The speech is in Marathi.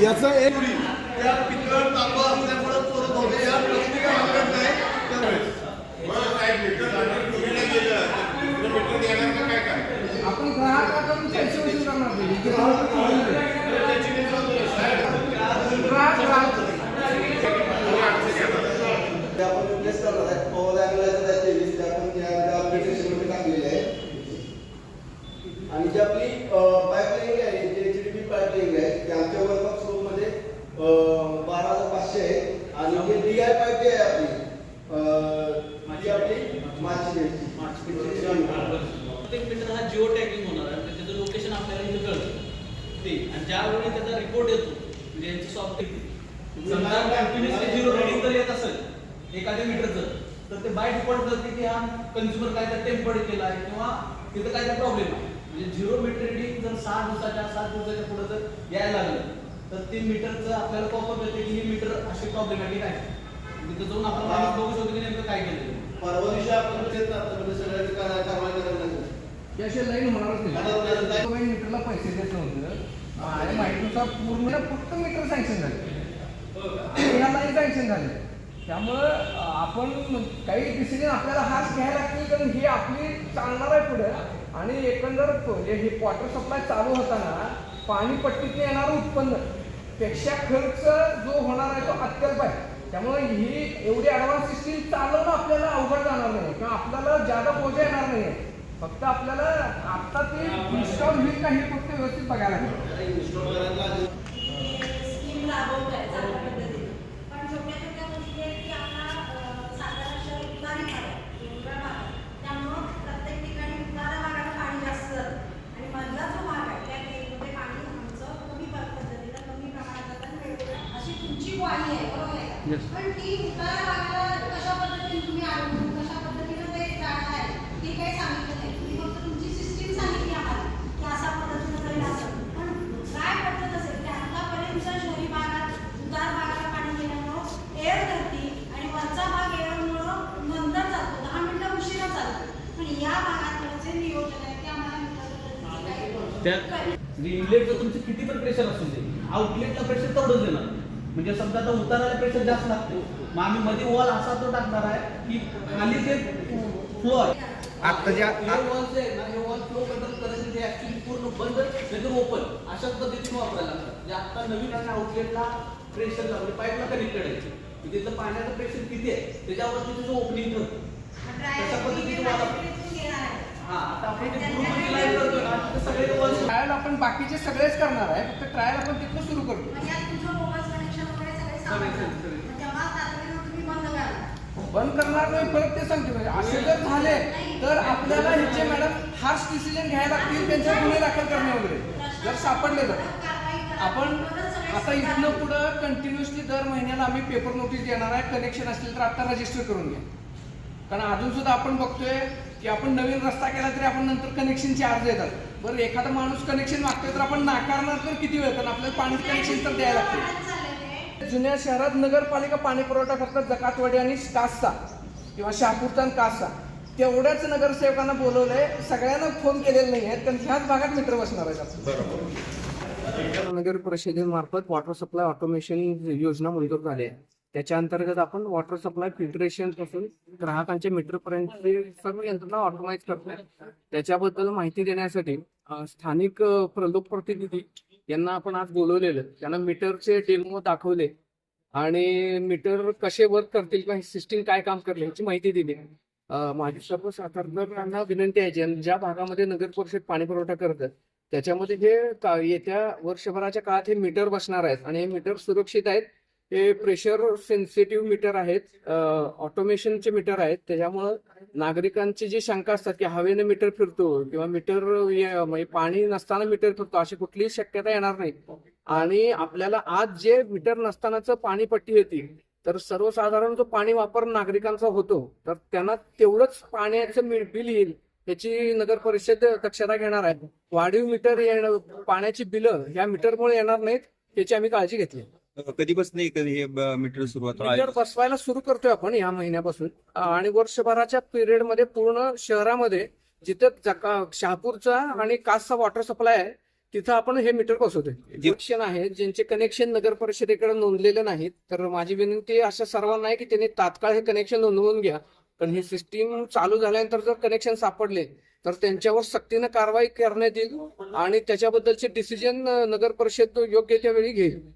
याचा एक नाही आपण ग्राहकाकडून पैसे वसूल करणार नाही. ग्राहक ग्राहक ते आपण रिप्लेस करणार आहे पॉवर अँगलाचं आहे तेवीस ते आपण त्या मध्ये टाकलेले आहे आणि जी आपली पाईपलाईन आहे जी एच डी पी पाईपलाईन आहे ती आमच्या वर्कअप स्लोपमध्ये बारा हजार पाचशे आहे आणि जे डी आय पाईप जी आहे आपली अं, ती आपली मार्च प्रत्येक मीटर हा जिओ टॅगिंग होणार आहे म्हणजे त्याचं लोकेशन आपल्याला इथे कळतं ते आणि ज्यावेळी त्याचा रिपोर्ट येतो म्हणजे यांची सॉफ्टवेअर समजा कंटिन्युअसली झिरो रिडिंग जर येत असेल एखाद्या मीटरचं तर ते बाय डिफॉल्ट करते की हा कन्झ्युमर काय तर टेम्पर्ड केला आहे किंवा तिथं काय तर प्रॉब्लेम आहे. म्हणजे झिरो मीटर रिडिंग जर सहा दिवसाच्या सात दिवसाच्या पुढे जर यायला लागलं तर ते मीटरचं आपल्याला पॉपअप येते की हे मीटर असे प्रॉब्लेमॅटिक आहे. तिथं जाऊन आपण माणूस बघू शकतो की नेमकं काय केलं परवा दिवशी आपण म्हणजे सगळ्यांनी करा- कारवाई करायला लागेल. याशिवाय लाईन होणारच नाही. मीटरला पैसे देत नव्हतं. माझ्या माहितीनुसार पूर्ण फक्त मीटर सँक्शन झाले. ह्या सँक्शन झाले. त्यामुळं आपण काही डिसिजन आपल्याला हाच घ्यायला लागतील कारण ही आपली चालणार आहे पुढे. आणि एकंदर तो- म्हणजे हे वॉटर सप्लाय चालू होताना पाणी पट्टीतनं येणारं उत्पन्नपेक्षा खर्च जो होणार आहे तो अत्यल्प आहे. त्यामुळे ही एवढी ॲडव्हान्स सिस्टीम चालवणं आपल्याला अवघड जाणार नाही किंवा आपल्याला जादा बोजा येणार नाही फक्त आपल्याला आता ते इन्स्टॉल होईल का हे फक्त व्यवस्थित बघायला लागेल. चांगल्या पद्धतीने. पण छोट्या छोट्या गोष्टी आहेत की आपला अं, सातारा शहर उतारी भाग आहे डोंगराळ भाग आहे त्यामुळं प्रत्येक ठिकाणी उतारा भागाला पाणी जास्त आणि मधला जो भाग आहे त्या टेमध्ये पाणी आमचं कमी प- पद्धतीनं कमी प्रमाणात जातं. आणि वेळोवेळी अशी तुमची आहे बरोबर आहे. पण ती उतारा भागाला कशा पद्धतीने तुम्ही अडवून कशा पद्धतीनं ते जाणार आहे ते काही सांगितलं नाही तुम्ही फक्त तुमची सिस्टीम सांगितली आम्हाला की अशा पद्धतीनं जाईल असं पण काय पद्धत असेल की आतापर्यंत शहरी भागात उतार भागाला पाणी गेल्यामुळं एअर धरती आणि वरचा भाग एअरमुळं नंतर जातो दहा मिनिटं उशिरा चालतो पण या भागात जे नियोजन आहे ते आम्हाला मिळतं त्या म्हणजे इनलेटचं तुमचं किती पण प्रेशर असू दे आउटलेटला प्रेशर तेवढंच देणार. म्हणजे समजा आता उताराला प्रेशर जास्त लागतो. मग आम्ही मध्ये वॉल असा तो टाकणार आहे की खाली जे फ्लो आहे. आता ज्या- पूर्ण बंद नाहीतर ओपन अशाच पद्धतीने वापरायला लागतात. म्हणजे आता नवीन आणि आउटलेटला प्रेशर म्हणजे पाईपला कनेक्टेड आहे म्हणजे तिथलं पाण्याचं प्रेशर किती आहे त्याच्यावरती त्याचं ओपनिंग तशा पद्धतीने हा आता आपण ते पूर्ण ना सगळे ट्रायल आपण बाकीचे सगळेच करणार आहे फक्त ट्रायल आपण तिथनं सुरू करतो तुम्ही बंद करा बंद करणार नाही परत ते सांगते म्हणजे असे जर झाले तर आपल्याला ह्याचे मॅडम हार्श डिसिजन घ्यायला लागतील त्यांच्या गुन्हे दाखल करणे वगैरे. जर सापडले तर. आपण आता इथनं पुढं कंटिन्युअसली दर महिन्याला आम्ही पेपर नोटीस देणार आहे. कनेक्शन असेल तर आता रजिस्टर करून घ्या. कारण अजून सुद्धा आपण बघतोय की आपण नवीन रस्ता केला तरी आपण नंतर कनेक्शनचे अर्ज येतात. बरं एखादा माणूस कनेक्शन मागतोय तर आपण नाकारणार तर किती वेळ? कारण आपल्याला पाणी कनेक्शन तर द्यायला लागतं जुन्या शहरात नगरपालिका पाणी पुरवठा करतात जकातवाडी आणि कासा किंवा शहापूरचा आणि कासचा तेवढ्याच नगरसेवकांना बोलवलंय सगळ्यांना फोन केलेले नाही आहेत कारण ह्याच भागात मीटर बसणार आहेत नगर परिषदेमार्फत वॉटर सप्लाय ऑटोमेशन योजना मंजूर झाली आहे. त्याच्या अंतर्गत आपण वॉटर सप्लाय फिल्टरेशनपासून ग्राहकांच्या मीटर पर्यंतची सर्व यंत्रणा ऑटोमाइज करतोय. त्याच्याबद्दल माहिती देण्यासाठी स्थानिक लोकप्रतिनिधी यांना आपण आज बोलवलेलं. त्यांना मीटरचे डेमो दाखवले. आणि मीटर कसे वर्क करतील किंवा सिस्टीम काय काम करेल ह्याची माहिती दिली. माझी सर्व साधारणा विनंती आहे ज्या- ज्या भागामध्ये नगर परिषद पाणी पुरवठा करतात त्याच्यामध्ये जे येत्या वर्षभराच्या काळात हे मीटर बसणार आहेत. आणि हे मीटर सुरक्षित आहेत. हे प्रेशर सेन्सिटिव्ह मीटर आहेत ऑटोमेशनचे मीटर आहेत. त्याच्यामुळं नागरिकांची जी शंका असतात की हवेने मीटर फिरतो किंवा मीटर म्हणजे पाणी नसताना मीटर फिरतो अशी कुठलीही शक्यता येणार नाही. आणि आपल्याला आज जे मीटर नसतानाचं पाणी पट्टी येते तर सर्वसाधारण जो पाणी वापर नागरिकांचा होतो तर त्यांना तेवढंच पाण्याचं बिल येईल याची नगर परिषद दक्षता घेणार आहे. वाढीव मीटर पाण्याची बिलं या मीटरमुळे येणार नाहीत याची आम्ही काळजी घेतली. कधीपासून कधी हे ब- मीटर सुरुवात मीटर बसवायला सुरू करतोय आपण या महिन्यापासून आणि वर्षभराच्या पिरियडमध्ये पूर्ण शहरामध्ये जिथं जका शहापूरचा आणि कासचा वॉटर सप्लाय आहे तिथं आपण हे मीटर बसवतोय. जे- कनेक्शन आहे ज्यांचे कनेक्शन नगर परिषदेकडे नोंदलेले नाहीत तर माझी विनंती अशा सर्वांना आहे की त्यांनी तात्काळ हे कनेक्शन नोंदवून घ्या. पण ही सिस्टीम चालू झाल्यानंतर जर कनेक्शन सापडले तर त्यांच्यावर सक्तीनं कारवाई करण्यात येईल आणि त्याच्याबद्दलचे डिसिजन नगर परिषद योग्य त्या वेळी घेईल.